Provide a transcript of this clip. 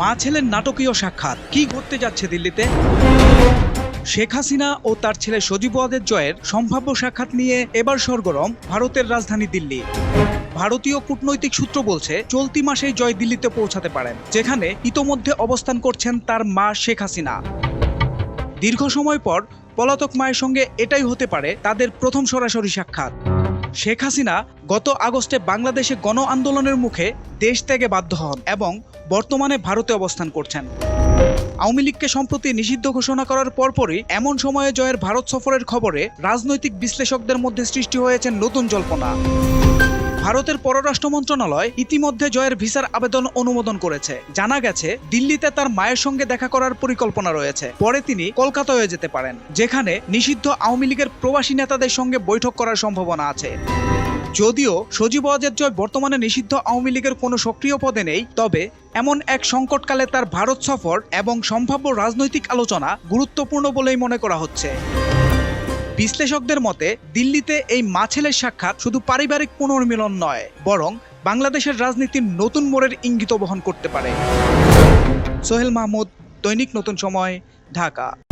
মা ছেলের নাটকীয় সাক্ষাৎ। কি ঘটতে যাচ্ছে দিল্লিতে? শেখ হাসিনা ও তার ছেলে সজীব ওয়াদের জয়ের সম্ভাব্য সাক্ষাৎ নিয়ে এবার সরগরম ভারতের রাজধানী দিল্লি। ভারতীয় কূটনৈতিক সূত্র বলছে, চলতি মাসেই জয় দিল্লিতে পৌঁছাতে পারেন, যেখানে ইতোমধ্যে অবস্থান করছেন তার মা শেখ হাসিনা। দীর্ঘ সময় পর পলাতক মায়ের সঙ্গে এটাই হতে পারে তাদের প্রথম সরাসরি সাক্ষাৎ। শেখ হাসিনা গত আগস্টে বাংলাদেশে গণ আন্দোলনের মুখে দেশ ত্যাগে বাধ্য হন এবং বর্তমানে ভারতে অবস্থান করছেন। আওয়ামী লীগকে সম্প্রতি নিষিদ্ধ ঘোষণা করার পরপরই এমন সময়ে জয়ের ভারত সফরের খবরে রাজনৈতিক বিশ্লেষকদের মধ্যে সৃষ্টি হয়েছে নতুন জল্পনা। ভারতের পররাষ্ট্র মন্ত্রণালয় ইতিমধ্যে জয়ের ভিসার আবেদন অনুমোদন করেছে। জানা গেছে, দিল্লিতে তার মায়ের সঙ্গে দেখা করার পরিকল্পনা রয়েছে। পরে তিনি কলকাতায় যেতে পারেন, যেখানে নিষিদ্ধ আওয়ামী লীগের প্রবাসী নেতাদের সঙ্গে বৈঠক করার সম্ভাবনা আছে। যদিও সজীব ওয়াজেদ জয় বর্তমানে নিষিদ্ধ আওয়ামী লীগের কোনো সক্রিয় পদে নেই, তবে এমন এক সংকটকালে তার ভারত সফর এবং সম্ভাব্য রাজনৈতিক আলোচনা গুরুত্বপূর্ণ বলেই মনে করা হচ্ছে। বিশ্লেষকদের মতে, দিল্লিতে এই মা ছেলের সাক্ষাৎ শুধু পারিবারিক পুনর্মিলন নয়, বরং বাংলাদেশের রাজনীতির নতুন মোড়ের ইঙ্গিত বহন করতে পারে। সোহেল মাহমুদ, দৈনিক নতুন সময়, ঢাকা।